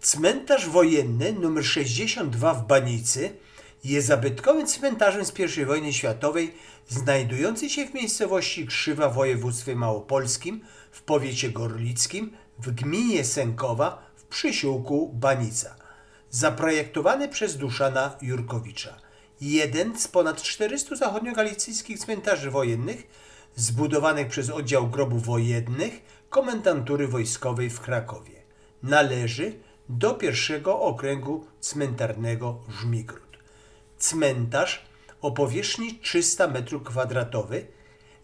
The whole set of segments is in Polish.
Cmentarz wojenny nr 62 w Banicy jest zabytkowym cmentarzem z I wojny światowej, znajdujący się w miejscowości Krzywa w województwie małopolskim, w powiecie gorlickim, w gminie Sękowa, w przysiłku Banica. Zaprojektowany przez Duszana Jurkowicza. Jeden z ponad 400 zachodniogalicyjskich cmentarzy wojennych, zbudowanych przez oddział grobów wojennych komendantury wojskowej w Krakowie. Należy do pierwszego okręgu cmentarnego Żmigród. Cmentarz o powierzchni 300 m2,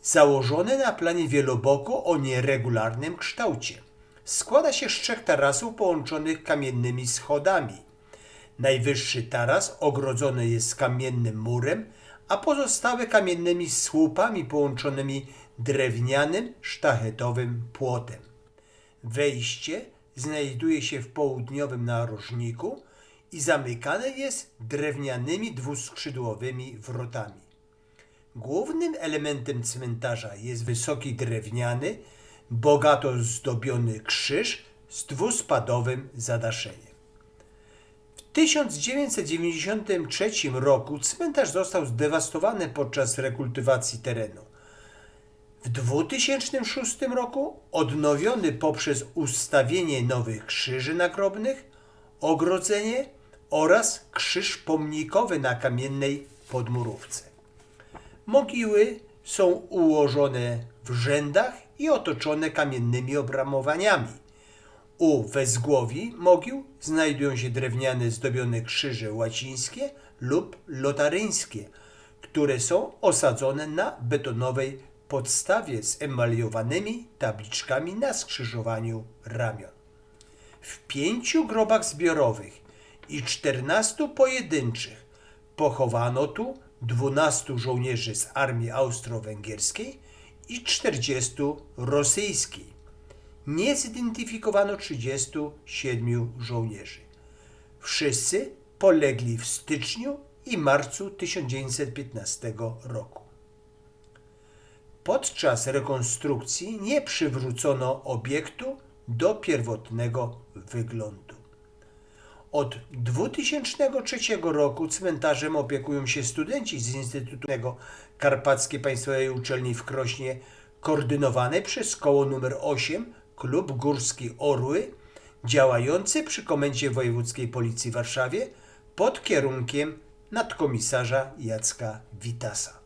założony na planie wieloboku o nieregularnym kształcie. Składa się z trzech tarasów połączonych kamiennymi schodami. Najwyższy taras ogrodzony jest kamiennym murem, a pozostałe kamiennymi słupami połączonymi drewnianym, sztachetowym płotem. Wejście znajduje się w południowym narożniku i zamykane jest drewnianymi dwuskrzydłowymi wrotami. Głównym elementem cmentarza jest wysoki drewniany, bogato zdobiony krzyż z dwuspadowym zadaszeniem. W 1993 roku cmentarz został zdewastowany podczas rekultywacji terenu. W 2006 roku odnowiony poprzez ustawienie nowych krzyży nagrobnych, ogrodzenie oraz krzyż pomnikowy na kamiennej podmurówce. Mogiły są ułożone w rzędach i otoczone kamiennymi obramowaniami. U wezgłowi mogił znajdują się drewniane zdobione krzyże łacińskie lub lotaryńskie, które są osadzone na betonowej podstawie z emaliowanymi tabliczkami na skrzyżowaniu ramion. W pięciu grobach zbiorowych i czternastu pojedynczych pochowano tu 12 żołnierzy z armii austro-węgierskiej i 40 rosyjskiej. Nie zidentyfikowano 37 żołnierzy. Wszyscy polegli w styczniu i marcu 1915 roku. Podczas rekonstrukcji nie przywrócono obiektu do pierwotnego wyglądu. Od 2003 roku cmentarzem opiekują się studenci z Instytutu Karpackiej Państwowej Uczelni w Krośnie, koordynowanej przez koło nr 8 Klub Górski Orły, działający przy Komendzie Wojewódzkiej Policji w Warszawie pod kierunkiem nadkomisarza Jacka Witasa.